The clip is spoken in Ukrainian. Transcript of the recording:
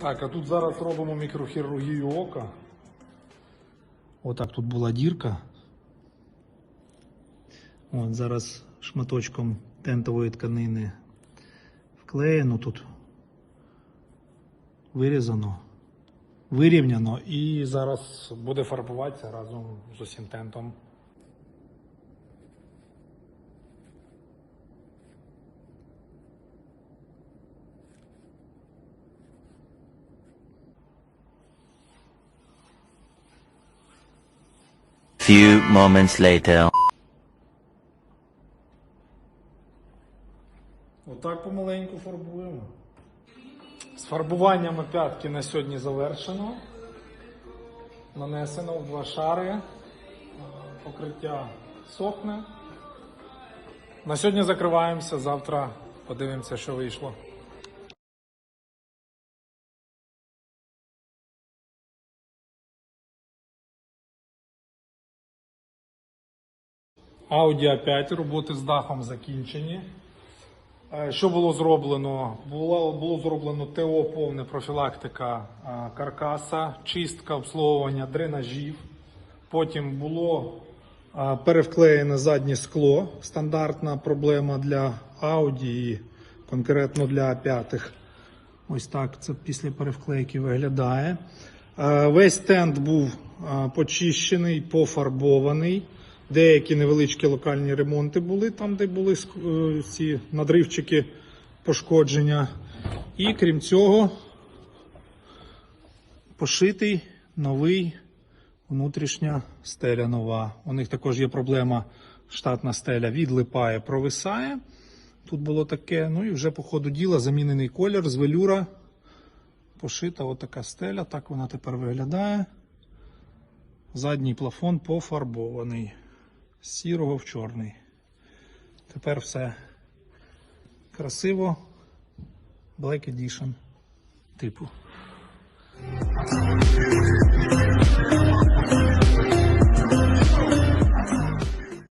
Так, а тут зараз робимо мікрохірургію ока. Отак тут була дірка. От зараз шматочком тентової тканини вклеєно тут. Вирізано, вирівняно і зараз буде фарбуватися разом з усім тентом. Few moments later. Отак помаленьку фарбуємо. З фарбуванням п'ятки на сьогодні завершено. Нанесено в два шари. Е, Покриття сохне. На сьогодні закриваємося, завтра подивимося, що вийшло. Audi A5, роботи з дахом закінчені. Е, Що було зроблено? Було, було зроблено ТО повне профілактика е, каркаса, чистка обслуговування дренажів. Потім було е, перевклеєне заднє скло. Стандартна проблема для Audi і конкретно для А5. Ось так це після перевклейки виглядає. Весь стенд був почищений, пофарбований. Деякі невеличкі локальні ремонти були там, де були е, ці надривчики пошкодження. І крім цього, пошитий новий внутрішня стеля нова. У них також є проблема штатна стеля відлипає, провисає. Тут було таке, ну і вже по ходу діла замінений колір з велюра. Пошита отака стеля, так вона тепер виглядає. Задній плафон пофарбований сірого в чорний. Тепер все красиво, Black Edition типу.